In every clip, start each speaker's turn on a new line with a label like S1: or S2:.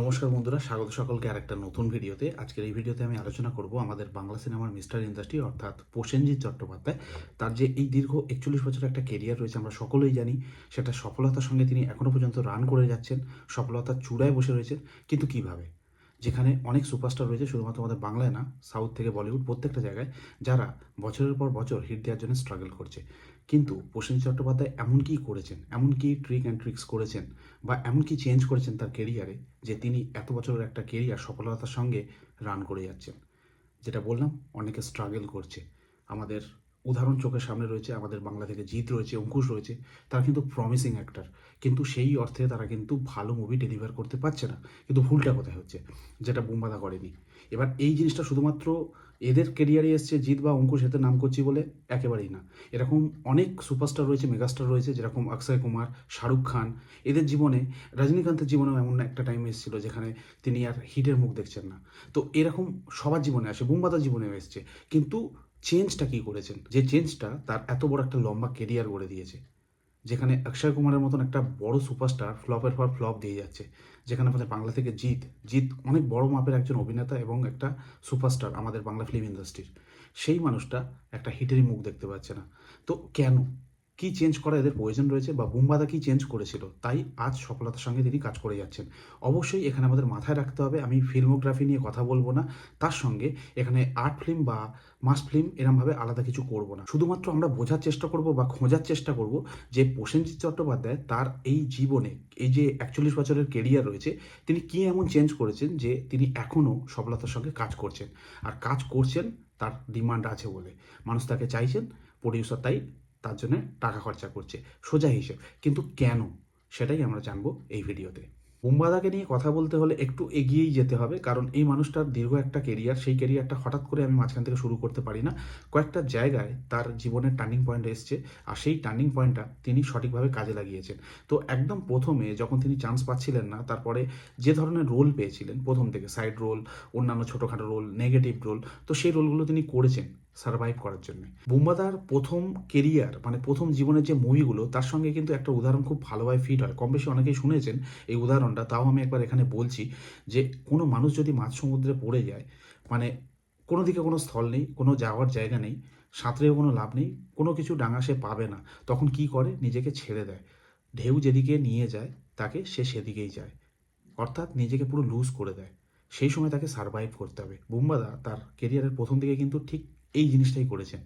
S1: নমস্কার বন্ধুরা, স্বাগত সকলকে আর একটা নতুন ভিডিওতে। আজকের এই ভিডিওতে আমি আলোচনা করব আমাদের বাংলা সিনেমার মিস্টার ইন্ডাস্ট্রি, অর্থাৎ প্রসেনজিৎ চট্টোপাধ্যায়। তার যে এই দীর্ঘ একচল্লিশ বছর একটা কেরিয়ার রয়েছে, আমরা সকলেই জানি, সেটা সফলতার সঙ্গে তিনি এখনও পর্যন্ত রান করে যাচ্ছেন, সফলতার চূড়ায় বসে রয়েছেন, কিন্তু কীভাবে? যেখানে অনেক সুপারস্টার রয়েছে, শুধুমাত্র আমাদের বাংলায় না, সাউথ থেকে বলিউড, প্রত্যেকটা জায়গায়, যারা বছরের পর বছর হিট দেওয়ার জন্য স্ট্রাগল করছে। কিন্তু প্রসেনজিৎ চট্টোপাধ্যায় এমন কি করেছেন, এমন কি ট্রিক অ্যান্ড ট্রিক্স করেছেন, বা এমন কি চেঞ্জ করেছেন তার কেরিয়ারে যে তিনি এত বছরের একটা কেরিয়ার সফলতার সঙ্গে রান করে যাচ্ছেন? যেটা বললাম, অনেকে স্ট্রাগল করছে। আমাদের উদাহরণ চোখের সামনে রয়েছে, আমাদের বাংলা থেকে জিৎ রয়েছে, অঙ্কুশ রয়েছে, তারা কিন্তু প্রমিসিং অ্যাক্টর কিন্তু সেই অর্থে তারা কিন্তু ভালো মুভি ডেলিভার করতে পারছে না। কিন্তু ভুলটা কোথায় হচ্ছে? যেটা বুম্বাদা করেনি। এবার এই জিনিসটা শুধুমাত্র এদের কেরিয়ারে এসছে জিৎ বা অঙ্কুশ এতে নাম করছি বলে একেবারেই না। এরকম অনেক সুপারস্টার রয়েছে মেগাস্টার রয়েছে, যেরকম অক্ষয় কুমার, শাহরুখ খান। এদের জীবনে, রজনীকান্তের জীবনেও এমন একটা টাইম এসেছিল যেখানে তিনি আর হিটের মুখ দেখছেন না। তো এরকম সবার জীবনে আসে বুম্বাদার জীবনেও এসছে। কিন্তু চেঞ্জটা কি করেছেন? যে চেঞ্জটা তার এত বড় একটা লম্বা কেরিয়ার গড়ে দিয়েছে। যেখানে অক্ষয় কুমারের মতন একটা বড় সুপারস্টার ফ্লপের পর ফ্লপ দিয়ে যাচ্ছে। যেখানে আমাদের বাংলা থেকে জিৎ জিৎ অনেক বড় মাপের একজন অভিনেতা এবং একটা সুপারস্টার আমাদের বাংলা ফিল্ম ইন্ডাস্ট্রির সেই মানুষটা একটা হিটেরই মুখ দেখতে পাচ্ছে না। তো কেন? কি চেঞ্জ করা এদের প্রয়োজন রয়েছে বা বুম্বাদা কি চেঞ্জ করেছিল? তাই আজ সফলতার সঙ্গে তিনি কাজ করে যাচ্ছেন। অবশ্যই এখানে আমাদের মাথায় রাখতে হবে, আমি ফিল্মোগ্রাফি নিয়ে কথা বলব না। তার সঙ্গে এখানে আর্ট ফিল্ম বা মাস ফিল্ম এরমভাবে আলাদা কিছু করব না। শুধুমাত্র আমরা বোঝার চেষ্টা করব বা খোঁজার চেষ্টা করব যে প্রসেনজিৎ চট্টোপাধ্যায় তার এই জীবনে, এই যে একচল্লিশ বছরের কেরিয়ার রয়েছে, তিনি কি এমন চেঞ্জ করেছেন যে তিনি এখনও সফলতার সঙ্গে কাজ করছেন। আর কাজ করছেন তার ডিমান্ড আছে বলে। মানুষ তাকে চাইছেন প্রডিউসার তাই তার জন্য টাকা খরচা করছে। সোজা হিসেব। কিন্তু কেন? সেটাই আমরা জানব এই ভিডিওতে। বুম্বাদাকে নিয়ে কথা বলতে হলে একটু এগিয়েই যেতে হবে, কারণ এই মানুষটার দীর্ঘ একটা কেরিয়ার সেই কেরিয়ারটা হঠাৎ করে আমি মাঝখান থেকে শুরু করতে পারি না। কয়েকটা জায়গায় তার জীবনের টার্নিং পয়েন্ট এসছে, আর সেই টার্নিং পয়েন্টটা তিনি সঠিকভাবে কাজে লাগিয়েছেন। তো একদম প্রথমে যখন তিনি চান্স পাচ্ছিলেন না, তারপরে যে ধরনের রোল পেয়েছিলেন, প্রথম থেকে সাইড রোল অন্যান্য ছোটোখাটো রোল নেগেটিভ রোল তো সেই রোলগুলো তিনি করেছেন। সার্ভাইভ করার জন্য। বুম্বাদার প্রথম কেরিয়ার মানে প্রথম জীবনের যে মুভিগুলো, তার সঙ্গে কিন্তু একটা উদাহরণ খুব ভালোভাবে ফিট হয়। কম বেশি অনেকেই শুনেছেন এই উদাহরণটা, তাও আমি একবার এখানে বলছি যে, কোনো মানুষ যদি মাঝ সমুদ্রে পড়ে যায় মানে কোনো দিকে কোনো স্থল নেই, কোনো যাওয়ার জায়গা নেই, সাঁতরেও কোনো লাভ নেই, কোনো কিছু ডাঙা সে পাবে না, তখন কি করে? নিজেকে ছেড়ে দেয়। ঢেউ যেদিকে নিয়ে যায়, তাকে সে সেদিকেই যায়। অর্থাৎ নিজেকে পুরো লুজ করে দেয়। সেই সময় তাকে সারভাইভ করতে হবে। বুম্বাদা তার কেরিয়ারের প্রথম দিকে কিন্তু ঠিক এই জিনিসটাই করেছেন।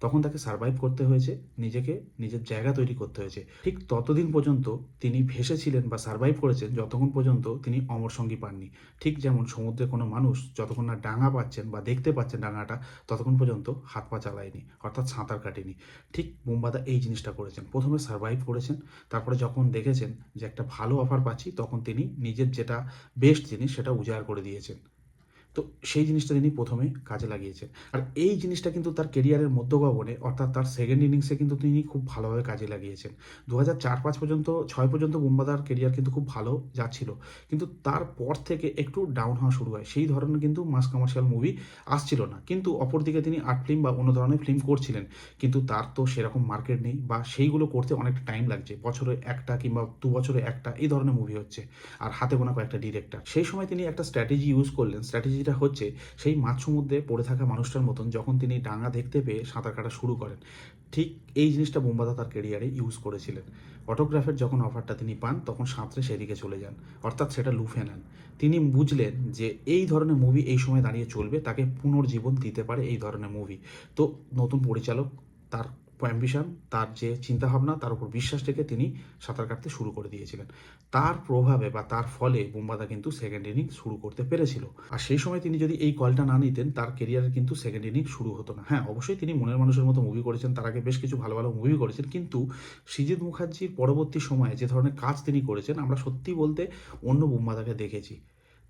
S1: তখন তাকে সারভাইভ করতে হয়েছে, নিজেকে, নিজের জায়গা তৈরি করতে হয়েছে। ঠিক ততদিন পর্যন্ত তিনি ভেসেছিলেন বা সারভাইভ করেছেন, যতক্ষণ পর্যন্ত তিনি অমর সঙ্গী পাননি। ঠিক যেমন সমুদ্রে কোনো মানুষ যতক্ষণ না ডাঙা পাচ্ছেন বা দেখতে পাচ্ছেন ডাঙাটা, ততক্ষণ পর্যন্ত হাত পা চালায়নি, অর্থাৎ সাঁতার কাটেনি। ঠিক বুম্বাদা এই জিনিসটা করেছেন। প্রথমে সারভাইভ করেছেন, তারপরে যখন দেখেছেন যে একটা ভালো অফার পাচ্ছি, তখন তিনি নিজের যেটা বেস্ট জিনিস সেটা উজাড় করে দিয়েছেন। তো সেই জিনিসটা তিনি প্রথমে কাজে লাগিয়েছেন। আর এই জিনিসটা কিন্তু তার কেরিয়ারের মধ্যগগনে অর্থাৎ তার সেকেন্ড ইনিংসে কিন্তু তিনি খুব ভালোভাবে কাজে লাগিয়েছেন। দু হাজার চার পাঁচ পর্যন্ত, ছয় পর্যন্ত বুম্বাদার কেরিয়ার কিন্তু খুব ভালো যাচ্ছিল। কিন্তু তারপর থেকে একটু ডাউন হওয়া শুরু হয়। সেই ধরনের কিন্তু মাস কমার্শিয়াল মুভি আসছিল না। কিন্তু অপরদিকে তিনি আর্ট ফিল্ম বা অন্য ধরনের ফিল্ম করছিলেন। কিন্তু তার তো সেরকম মার্কেট নেই বা সেইগুলো করতে অনেকটা টাইম লাগছে। বছরে একটা কিংবা দু বছরে একটা, এই ধরনের মুভি হচ্ছে। আর হাতে গোনা কয়েকটা ডিরেক্টর সেই সময় তিনি একটা স্ট্র্যাটেজি ইউজ করলেন। স্ট্র্যাটেজিটা হচ্ছে, সেই মাঝ সমুদ্রে পড়ে থাকা মানুষটার মতন যখন তিনি ডাঙা দেখতে পেয়ে সাঁতার কাটা শুরু করেন, ঠিক এই জিনিসটা বোম্বাদা তার কেরিয়ারে ইউজ করেছিলেন। অটোগ্রাফের যখন অফারটা তিনি পান, তখন সাঁতরে সেদিকে চলে যান, অর্থাৎ সেটা লুফে নেন। তিনি বুঝলেন যে এই ধরনের মুভি এই সময় দাঁড়িয়ে চলবে, তাকে পুনর্জীবন দিতে পারে এই ধরনের মুভি তো নতুন পরিচালক তার অ্যাম্বিশন তার যে চিন্তাভাবনা, তার উপর বিশ্বাস রেখে তিনি সাঁতার কাটতে শুরু করে দিয়েছিলেন। তার প্রভাবে বা তার ফলে বুম্বাদা কিন্তু সেকেন্ড ইনিংস শুরু করতে পেরেছিল। আর সেই সময় তিনি যদি এই কলটা না নিতেন, তার কেরিয়ারে কিন্তু সেকেন্ড ইনিংস শুরু হতো না। হ্যাঁ অবশ্যই তিনি মনের মানুষের মতো মুভি করেছেন, তার আগে বেশ কিছু ভালো ভালো মুভি করেছেন, কিন্তু সৃজিৎ মুখার্জির পরবর্তী সময়ে যে ধরনের কাজ তিনি করেছেন, আমরা সত্যি বলতে অন্য বুম্বাদাকে দেখেছি।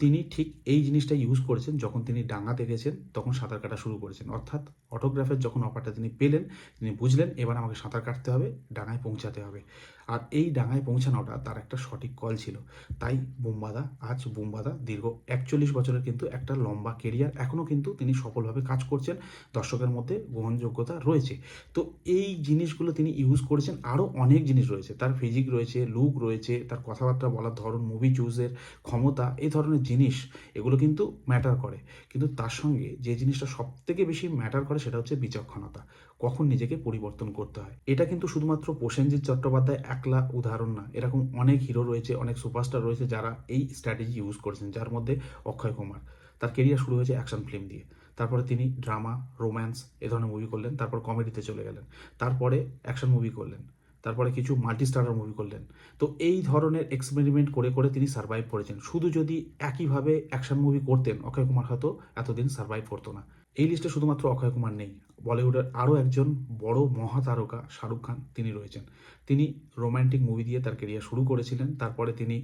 S1: তিনি ঠিক এই জিনিসটা ইউজ করেছেন যখন তিনি ডাঙাতে গেছেন, তখন সাঁতার কাটা শুরু করেছেন। অর্থাৎ অটোগ্রাফের যখন অফারটা তিনি পেলেন, তিনি বুঝলেন এবার আমাকে সাঁতার কাটতে হবে ডাঙায় পৌঁছাতে হবে। আর এই ডাঙায় পৌঁছানোটা তার একটা সঠিক কল ছিল। তাই বুম্বাদা, আজ বুম্বাদা দীর্ঘ একচল্লিশ বছরের কিন্তু একটা লম্বা কেরিয়ার এখনও কিন্তু তিনি সফলভাবে কাজ করছেন, দর্শকের মধ্যে গ্রহণযোগ্যতা রয়েছে। তো এই জিনিসগুলো তিনি ইউজ করেছেন আরও অনেক জিনিস রয়েছে। তার ফিজিক রয়েছে লুক রয়েছে, তার কথাবার্তা বলার ধরন মুভি চুজের ক্ষমতা, এই ধরনের জিনিস, এগুলো কিন্তু ম্যাটার করে। কিন্তু তার সঙ্গে যে জিনিসটা সব থেকে বেশি ম্যাটার করে সেটা হচ্ছে বিচক্ষণতা। কখন নিজেকে পরিবর্তন করতে হয়। এটা কিন্তু শুধুমাত্র প্রসেনজিৎ চট্টোপাধ্যায় একলা উদাহরণ না, এরকম অনেক হিরো রয়েছে, অনেক সুপারস্টার রয়েছে যারা এই স্ট্র্যাটেজি ইউজ করেছেন, যার মধ্যে অক্ষয় কুমার। তার কেরিয়ার শুরু হয়েছে অ্যাকশন ফিল্ম দিয়ে। তারপরে তিনি ড্রামা রোম্যান্স এ ধরনের মুভি করলেন, তারপর কমেডিতে চলে গেলেন। তারপরে অ্যাকশন মুভি করলেন। তারপরে কিছু মাল্টি স্টারার মুভি করলেন। তো এই ধরনের এক্সপেরিমেন্ট করে করে তিনি সার্ভাইভ করেছেন। শুধু যদি একইভাবে অ্যাকশন মুভি করতেন, অক্ষয় কুমার হয়তো এতদিন সার্ভাইভ করতো না। এই লিস্টে শুধুমাত্র অক্ষয় কুমার নেই। বলিউডের আরও একজন বড় মহাতারকা শাহরুখ খান তিনি রয়েছেন। তিনি রোম্যান্টিক মুভি দিয়ে তার কেরিয়ার শুরু করেছিলেন, তারপরে তিনি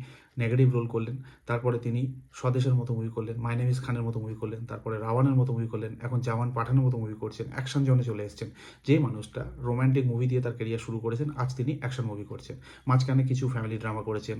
S1: নেগেটিভ রোল করলেন, তারপরে তিনি স্বদেশের মতো মুভি করলেন মাই নেম ইজ খানের মতো মুভি করলেন, তারপরে রাওয়ানের মতো মুভি করলেন, এখন জামান পাঠানের মতো মুভি করছেন অ্যাকশন জোনে চলে এসেছেন। যে মানুষটা রোম্যান্টিক মুভি দিয়ে তার কেরিয়ার শুরু করেছেন, আজ তিনি অ্যাকশন মুভি করছেন। মাঝখানে কিছু ফ্যামিলি ড্রামা করেছেন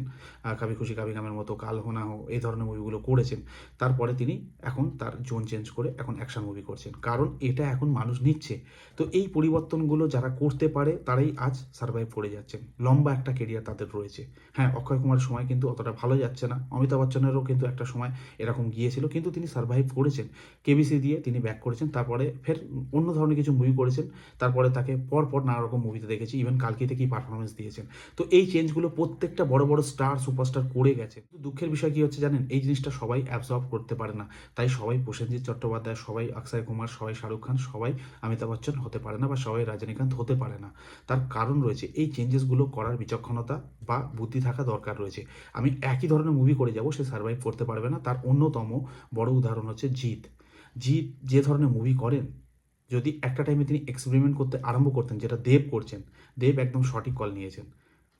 S1: কাবি খুশি কাবি গামের মতো, কাল হোনা হো এই ধরনের মুভিগুলো করেছেন। তারপরে তিনি এখন তার জোন চেঞ্জ করে এখন অ্যাকশন মুভি করছেন। কারণ এটা এখন মানুষ নিচ্ছে। তো এই পরিবর্তনগুলো যারা করতে পারে, তারাই আজ সার্ভাইভ করে যাচ্ছেন লম্বা একটা কেরিয়ার তাদের রয়েছে। হ্যাঁ অক্ষয় কুমারের সময় কিন্তু অতটা ভালো যাচ্ছে না। অমিতাভ বচ্চনেরও কিন্তু একটা সময় এরকম গিয়েছিল, কিন্তু তিনি সার্ভাইভ করেছেন। কেবিসি দিয়ে তিনি ব্যাক করেছেন, তারপরে ফের অন্য ধরনের কিছু মুভি করেছেন। তারপরে তাকে পর পর নানা রকম মুভিতে দেখেছি ইভেন কালকে থেকেই পারফরমেন্স দিয়েছেন। তো এই চেঞ্জগুলো প্রত্যেকটা বড় বড় স্টার সুপারস্টার করে গেছে। কিন্তু দুঃখের বিষয় কি হচ্ছে জানেন? এই জিনিসটা সবাই অ্যাবজর্ব করতে পারে না। তাই সবাই প্রসেনজিৎ চট্টোপাধ্যায়, সবাই অক্ষয় কুমার, সবাই শাহরুখ খান, সবাই অমিতাভ বচ্চন হতে পারে না বা সবাই রজনীকান্ত হতে পারে না। তার কারণ রয়েছে, এই চেঞ্জেসগুলো করার বিচক্ষণতা বা বুদ্ধি থাকা দরকার রয়েছে। আমি একই ধরনের মুভি করে যাব, সে সার্ভাইভ করতে পারবে না। তার অন্যতম বড় উদাহরণ হচ্ছে জিৎ। জিৎ যে ধরনের মুভি করেন, যদি একটা টাইমে তিনি এক্সপেরিমেন্ট করতে আরম্ভ করতেন, যেটা দেব করছেন, দেব একদম সঠিক কল নিয়েছেন।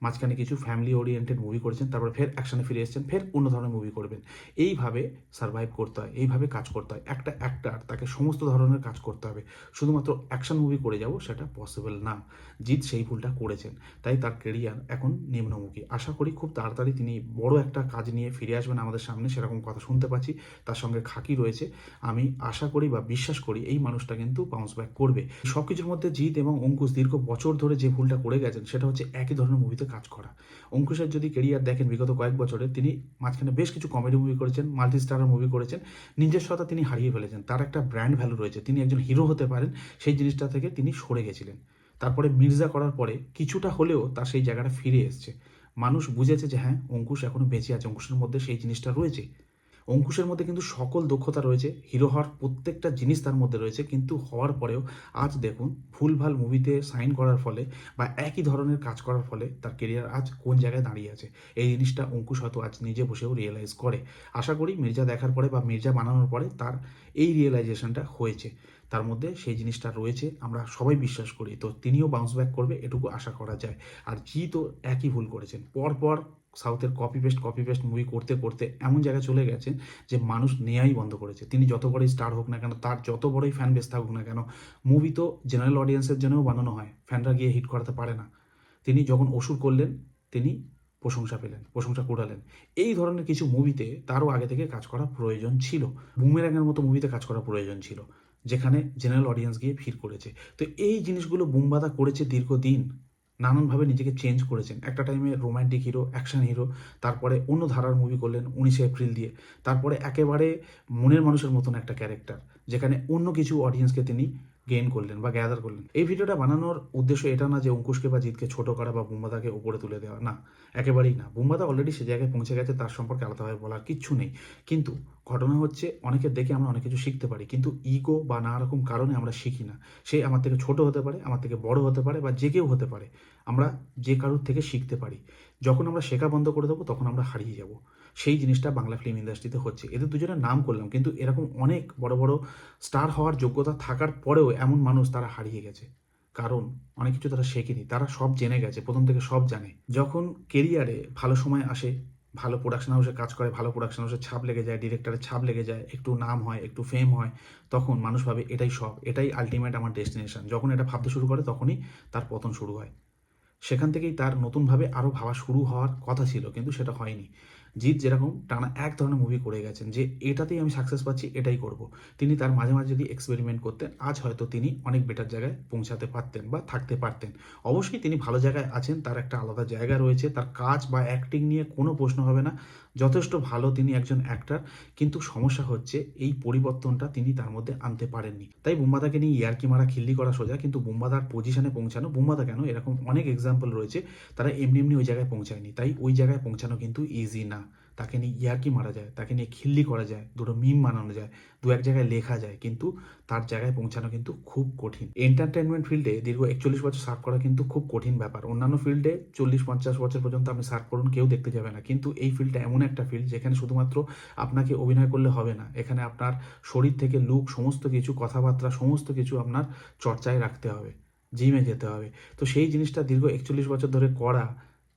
S1: মাঝখানে কিছু ফ্যামিলি ওরিয়েন্টেড মুভি করেছেন, তারপর ফের অ্যাকশনে ফিরে এসেছেন, ফের অন্য ধরনের মুভি করবেন। এইভাবে সার্ভাইভ করতে হয়, এইভাবে কাজ করতে হয়। একটা অ্যাক্টার তাকে সমস্ত ধরনের কাজ করতে হবে। শুধুমাত্র অ্যাকশন মুভি করে যাব সেটা পসিবল না। জিৎ সেই ভুলটা করেছেন, তাই তার কেরিয়ার এখন নিম্নমুখী। আশা করি খুব তাড়াতাড়ি তিনি বড় একটা কাজ নিয়ে ফিরে আসবেন আমাদের সামনে, সেরকম কথা শুনতে পাচ্ছি। তার সঙ্গে খাকি রয়েছে। আমি আশা করি বা বিশ্বাস করি এই মানুষটা কিন্তু বাউন্স ব্যাক করবে। সব কিছুর মধ্যে জিৎ এবং অঙ্কুশ দীর্ঘ বছর ধরে যে ভুলটা করে গেছেন, সেটা হচ্ছে একই ধরনের মুভিতে কাজ করা। অঙ্কুশের যদি কেরিয়ার দেখেন, বিগত কয়েক বছরে তিনি মাঝখানে বেশ কিছু কমেডি মুভি করেছেন মাল্টি স্টারার মুভি করেছেন, নিজস্বতা তিনি হারিয়ে ফেলেছেন। তার একটা ব্র্যান্ড ভ্যালু রয়েছে, তিনি একজন হিরো হতে পারেন, সেই জিনিসটা থেকে তিনি সরে গেছিলেন। তারপরে মির্জা করার পরে কিছুটা হলেও তার সেই জায়গাটা ফিরে এসছে। মানুষ বুঝেছে যে হ্যাঁ অঙ্কুশ এখনও বেঁচে আছে, অঙ্কুশের মধ্যে সেই জিনিসটা রয়েছে। অঙ্কুশের মধ্যে কিন্তু সকল দক্ষতা রয়েছে হিরো হওয়ার প্রত্যেকটা জিনিস তার মধ্যে রয়েছে, কিন্তু হওয়ার পরেও আজ দেখুন ভুলভাল মুভিতে সাইন করার ফলে বা একই ধরনের কাজ করার ফলে তার কেরিয়ার আজ কোন জায়গায় দাঁড়িয়ে আছে? এই জিনিসটা অঙ্কুশ হয়তো আজ নিজে বসেও রিয়েলাইজ করে। আশা করি মির্জা দেখার পরে বা মির্জা বানানোর পরে তার এই রিয়েলাইজেশনটা হয়েছে। তার মধ্যে সেই জিনিসটা রয়েছে, আমরা সবাই বিশ্বাস করি। তো তিনিও বাউন্স ব্যাক করবে, এটুকু আশা করা যায়। আর জি তো একই ভুল করেছেন। পরপর সাউথের copy paste copy paste movie করতে করতে এমন জায়গায় চলে গেছেন যে মানুষ নেয়াই বন্ধ করেছে। তিনি যত বড়ই স্টার হোক না কেন, তার যত বড়ই ফ্যান বেস থাকুক না কেন মুভি তো জেনারেল অডিয়েন্সের জন্যও বানানো হয়। ফ্যানরা গিয়ে হিট করাতে পারে না। তিনি যখন অসুর করলেন, তিনি প্রশংসা পেলেন, প্রশংসা কুড়ালেন। এই ধরনের কিছু মুভিতে তারও আগে থেকে কাজ করা প্রয়োজন ছিল। বুমেরাঙের মতো মুভিতে কাজ করা প্রয়োজন ছিল, যেখানে জেনারেল অডিয়েন্স গিয়ে ভিড় করেছে। তো এই জিনিসগুলো বুমবাদা করেছে দীর্ঘদিন। নানানভাবে নিজেকে চেঞ্জ করেছেন। একটা টাইমে রোম্যান্টিক হিরো অ্যাকশন হিরো তারপরে অন্য ধারার মুভি করলেন উনিশে এপ্রিল দিয়ে। তারপরে একেবারে মনের মানুষের মতন একটা ক্যারেক্টার যেখানে অন্য কিছু অডিয়েন্সকে তিনি গেইন করলেন বা গ্যাদার করলেন। এই ভিডিওটা বানানোর উদ্দেশ্য এটা না যে অঙ্কুশকে বা জিতকে ছোট করা বা বুম্বাদাকে উপরে তুলে দেওয়া, না, একেবারেই না। বুম্বাদা অলরেডি সে জায়গায় পৌঁছে গেছে, তার সম্পর্কে আলাদাভাবে বলার কিচ্ছু নেই। কিন্তু ঘটনা হচ্ছে, অনেকের দেখে আমরা অনেক কিছু শিখতে পারি, কিন্তু ইগো বা নানা রকম কারণে আমরা শিখি না। সে আমার থেকে ছোট হতে পারে, আমার থেকে বড় হতে পারে বা যে কেউ হতে পারে। আমরা যে কারোর থেকে শিখতে পারি। যখন আমরা শেখা বন্ধ করে দেবো, তখন আমরা হারিয়ে যাব। সেই জিনিসটা বাংলা ফিল্ম ইন্ডাস্ট্রিতে হচ্ছে। এদের দুজনের নাম করলাম, কিন্তু এরকম অনেক বড় বড় স্টার হওয়ার যোগ্যতা থাকার পরেও এমন মানুষ তারা হারিয়ে গেছে। কারণ অনেক কিছু তারা শেখেনি, তারা সব জেনে গেছে, প্রথম থেকে সব জানে। যখন কেরিয়ারে ভালো সময় আসে, ভালো প্রোডাকশন হাউসে কাজ করে, ভালো প্রোডাকশন হাউসের ছাপ লেগে যায় ডিরেক্টরের ছাপ লেগে যায়, একটু নাম হয়, একটু ফেম হয়, তখন মানুষ ভাবে এটাই সব, এটাই আলটিমেট আমার ডেস্টিনেশন যখন এটা ভাবতে শুরু করে, তখনই তার পতন শুরু হয়। সেখান থেকেই তার নতুনভাবে আরও ভাবা শুরু হওয়ার কথা ছিল, কিন্তু সেটা হয়নি। জিৎ যেরকম টানা এক ধরনের মুভি করে গেছেন যে, এটাতেই আমি সাকসেস পাচ্ছি, এটাই করব। তিনি তার মাঝে মাঝে যদি এক্সপেরিমেন্ট করতেন, আজ হয়তো তিনি অনেক বেটার জায়গায় পৌঁছাতে পারতেন বা থাকতে পারতেন। অবশ্যই তিনি ভালো জায়গায় আছেন, তার একটা আলাদা জায়গা রয়েছে, তার কাজ বা অ্যাক্টিং নিয়ে কোনো প্রশ্ন হবে না। যথেষ্ট ভালো তিনি একজন অ্যাক্টার কিন্তু সমস্যা হচ্ছে এই পরিবর্তনটা তিনি তার মধ্যে আনতে পারেননি। তাই বুম্বাদাকে নিয়ে ইয়ার্কি মারা, খিল্লি করা সোজা, কিন্তু বুম্বাদার পজিশনে পৌঁছানো, বুম্বাদা কেন? এরকম অনেক এক্সাম্পল রয়েছে, তারা এমনি এমনি ওই জায়গায় পৌঁছায়নি। তাই ওই জায়গায় পৌঁছানো কিন্তু ইজি না। তাকে নিয়ে ইয়ার্কি মারা যায়, তাকে নিয়ে খিল্লি করা যায়, দুটো মিম বানানো যায়, দু এক জায়গায় লেখা যায়, কিন্তু তার জায়গায় পৌঁছানো কিন্তু খুব কঠিন। এন্টারটেনমেন্ট ফিল্ডে দীর্ঘ একচল্লিশ বছর সার্ভ করা কিন্তু খুব কঠিন ব্যাপার। অন্যান্য ফিল্ডে চল্লিশ, পঞ্চাশ বছর পর্যন্ত আপনি সার্ভ করুন, কেউ দেখতে যাবে না। কিন্তু এই ফিল্ডটা এমন একটা ফিল্ড যেখানে শুধুমাত্র আপনাকে অভিনয় করলে হবে না, এখানে আপনার শরীর থেকে লুক সমস্ত কিছু, কথাবার্তা সমস্ত কিছু আপনার চর্চায় রাখতে হবে জিমে যেতে হবে। তো সেই জিনিসটা দীর্ঘ একচল্লিশ বছর ধরে করা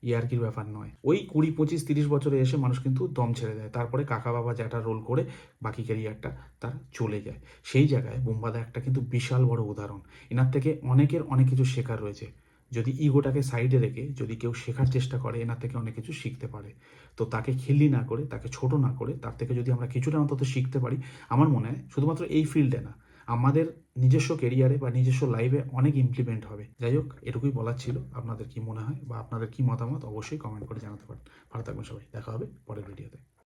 S1: ইয়ার্কির ব্যাপার নয়। ওই কুড়ি, পঁচিশ, তিরিশ বছরে এসে মানুষ কিন্তু দম ছেড়ে দেয়, তারপরে কাকা বাবা জ্যাঠা রোল করে বাকি ক্যারিয়ারটা তার চলে যায়। সেই জায়গায় বোম্বাদা একটা কিন্তু বিশাল বড় উদাহরণ। এনার থেকে অনেকের অনেক কিছু শেখার রয়েছে। যদি ইগোটাকে সাইডে রেখে যদি কেউ শেখার চেষ্টা করে এনার থেকে অনেক কিছু শিখতে পারে। তো তাকে খিল্লি না করে, তাকে ছোট না করে, তার থেকে যদি আমরা কিছুটা অন্তত শিখতে পারি, আমার মনে হয় শুধুমাত্র এই ফিল্ডে না, আমাদের নিজস্ব কেরিয়ারে বা নিজস্ব লাইফে অনেক ইমপ্লিমেন্ট হবে। যাই হোক, এটুকুই বলার ছিল। আপনাদের কি মনে হয় বা আপনাদের কি মতামত, অবশ্যই কমেন্ট করে জানাতে পারেন। ভালো থাকবেন সবাই। দেখা হবে পরের ভিডিওতে